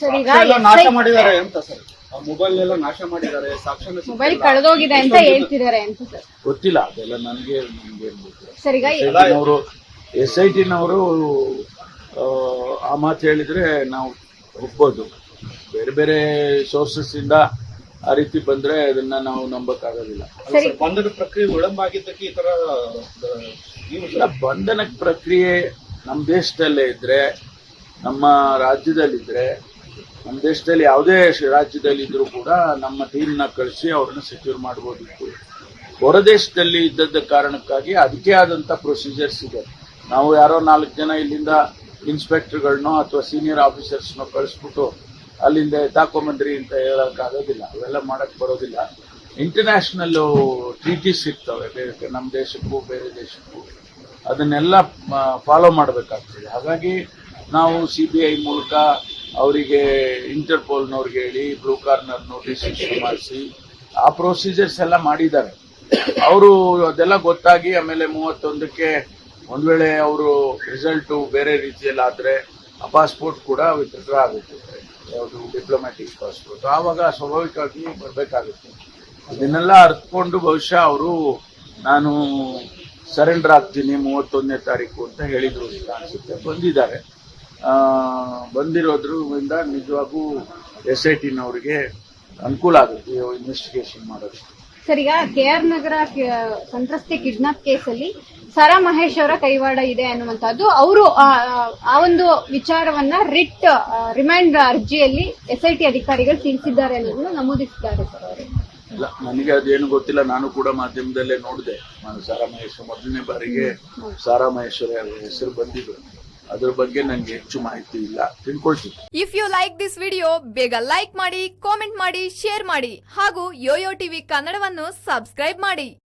Sir ಈಗ ಎಲ್ಲ ನಾಶ ಮಾಡಿದ್ದಾರೆ ಅಂತ ಸರ್. ಆ ಮೊಬೈಲ್ ಎಲ್ಲ ನಾಶ ಮಾಡಿದ್ದಾರೆ ಸಾಕ್ಷ್ಯ ಮೊಬೈಲ್ ಕಳೆದೋಗಿದೆ ಅಂತ ಹೇಳ್ತಿದ್ದಾರೆ ಅಂತ ಸರ್. ಗೊತ್ತಿಲ್ಲ ಅದೆಲ್ಲ ನನಗೆ ನನಗೆ ಏನ್ ಸರ್ ಈಗ ಅವರು ಎಸ್ ಐ ಟಿನವರು ಆ ಮಾತು ಹೇಳಿದ್ರೆ ನಾವು ಒಪ್ಬೋದು. ಬೇರೆ ಬೇರೆ ಸೋರ್ಸಸ್ ಇಂದ ಆ ರೀತಿ ಬಂದ್ರೆ ಅದನ್ನ ನಾವು ನಂಬಕ್ಕಾಗೋದಿಲ್ಲ. ಸರಿ ಬಂಧನ ಪ್ರಕ್ರಿಯೆ ವಿಳಂಬ ಆಗಿದ್ದಕ್ಕೆ ಈ ತರ ಬಂಧನ ಪ್ರಕ್ರಿಯೆ ನಮ್ಮ ದೇಶದಲ್ಲೇ ಇದ್ರೆ ನಮ್ಮ ರಾಜ್ಯದಲ್ಲಿದ್ರೆ ನಮ್ಮ ದೇಶದಲ್ಲಿ ಯಾವುದೇ ರಾಜ್ಯದಲ್ಲಿ ಇದ್ರೂ ಕೂಡ ನಮ್ಮ ಟೀಮ್ನ ಕಳಿಸಿ ಅವ್ರನ್ನ ಸೆಕ್ಯೂರ್ ಮಾಡ್ಬೋದಿತ್ತು ಹೊರ ದೇಶದಲ್ಲಿ ಇದ್ದದ್ದ ಕಾರಣಕ್ಕಾಗಿ ಅದಕ್ಕೆ ಆದಂತ ಪ್ರೊಸೀಜರ್ಸ್ ಇದೆ. ನಾವು ಯಾರೋ ನಾಲ್ಕು ಜನ ಇಲ್ಲಿಂದ ಇನ್ಸ್ಪೆಕ್ಟರ್ಗಳನ್ನೋ ಅಥವಾ ಸೀನಿಯರ್ ಆಫೀಸರ್ಸ್ನೋ ಕಳಿಸ್ಬಿಟ್ಟು ಅಲ್ಲಿಂದ ತಾಕೊಂಬಂದ್ರಿ ಅಂತ ಹೇಳಕ್ಕಾಗೋದಿಲ್ಲ ಅವೆಲ್ಲ ಮಾಡಕ್ ಬರೋದಿಲ್ಲ. ಇಂಟರ್ನ್ಯಾಷನಲ್ ಟ್ರೀಟೀಸ್ ಇರ್ತವೆ. ಬೇರೆ ನಮ್ಮ ದೇಶಕ್ಕೂ ಬೇರೆ ದೇಶಕ್ಕೂ. ಅದನ್ನೆಲ್ಲ ಫಾಲೋ ಮಾಡಬೇಕಾಗ್ತದೆ. ಹಾಗಾಗಿ ನಾವು ಸಿ ಬಿ ಐ ಮೂಲಕ ಅವರಿಗೆ ಇಂಟರ್ಪೋಲ್ನವ್ರಿಗೆ ಹೇಳಿ ಬ್ಲೂ ಕಾರ್ನರ್ ನೋಟಿಸ್ ಇಶ್ಯೂ ಮಾಡಿಸಿ ಆ ಪ್ರೊಸೀಜರ್ಸ್ ಎಲ್ಲ ಮಾಡಿದ್ದಾರೆ. ಅವರು ಅದೆಲ್ಲ ಗೊತ್ತಾಗಿ ಆಮೇಲೆ ಮೂವತ್ತೊಂದಕ್ಕೆ ಒಂದು ವೇಳೆ ಅವರು ರಿಸಲ್ಟ್ ಬೇರೆ ರೀತಿಯಲ್ಲಿ ಆದರೆ, ಆ ಪಾಸ್ಪೋರ್ಟ್ ಕೂಡ ವಿತ್ಡ್ರಾ ಆಗುತ್ತೆ. ಯಾವುದು ಡಿಪ್ಲೊಮ್ಯಾಟಿಕ್ ಪಾಸ್ಪೋರ್ಟ್. ಆವಾಗ ಸ್ವಾಭಾವಿಕವಾಗಿ ಬರಬೇಕಾಗುತ್ತೆ. ಇದನ್ನೆಲ್ಲ ಅರ್ಥಕೊಂಡು ಬಹುಶಃ ಅವರು ನಾನು ಸರೆಂಡರ್ ಆಗ್ತೀನಿ ಮೂವತ್ತೊಂದನೇ ತಾರೀಕು ಅಂತ ಹೇಳಿದ್ರು ಅಂತ ಅನ್ಸುತ್ತೆ. ಬಂದಿದ್ದಾರೆ. ಬಂದಿರೋದ್ರಿಂದ ನಿಜವಾಗೂ ಎಸ್ ಐ ಟಿನವರಿಗೆ ಅನುಕೂಲ ಆಗುತ್ತೆ ಇನ್ವೆಸ್ಟಿಗೇಷನ್ ಮಾಡೋದು ಸರ್ ಈಗ ಕೆ ಆರ್ ನಗರ ಸಂತ್ರಸ್ತೆ ಕಿಡ್ನಾಪ್ ಕೇಸಲ್ಲಿ ಸಾರಾ ಮಹೇಶ್ ಅವರ ಕೈವಾಡ ಇದೆ ಅನ್ನುವಂತಹದ್ದು ಅವರು ಆ ಒಂದು ವಿಚಾರವನ್ನ ರಿಟ್ ರಿಮೈಂಡ್ ಅರ್ಜಿಯಲ್ಲಿ ಎಸ್ ಐ ಟಿ ಅಧಿಕಾರಿಗಳು ತಿಳಿಸಿದ್ದಾರೆ ಅನ್ನೋದನ್ನು ನಮೂದಿಸಿದ್ದಾರೆ ಸರ್ ಅವರು. ಇಲ್ಲ ನನಗೆ ಅದೇನು ಗೊತ್ತಿಲ್ಲ. ನಾನು ಕೂಡ ಮಾಧ್ಯಮದಲ್ಲೇ ನೋಡಿದೆ. ನಾನು ಸಾರಾ ಮಹೇಶ್ವರ ಮೊದಲನೇ ಬಾರಿಗೆ ಸಾರಾ ಮಹೇಶ್ವರ ಹೆಸರು ಬಂದಿದ್ದು. ಅದ್ರ ಬಗ್ಗೆ ನಂಗೆ ಹೆಚ್ಚು ಮಾಹಿತಿ ಇಲ್ಲ. ತಿಳ್ಕೊಳ್ತೀನಿ. If you like this video ಬೇಗ ಲೈಕ್ ಮಾಡಿ ಕಾಮೆಂಟ್ ಮಾಡಿ ಶೇರ್ ಮಾಡಿ ಹಾಗೂ ಯೋಯೋ ಟಿವಿ ಕನ್ನಡವನ್ನು ಸಬ್ಸ್ಕ್ರೈಬ್ ಮಾಡಿ.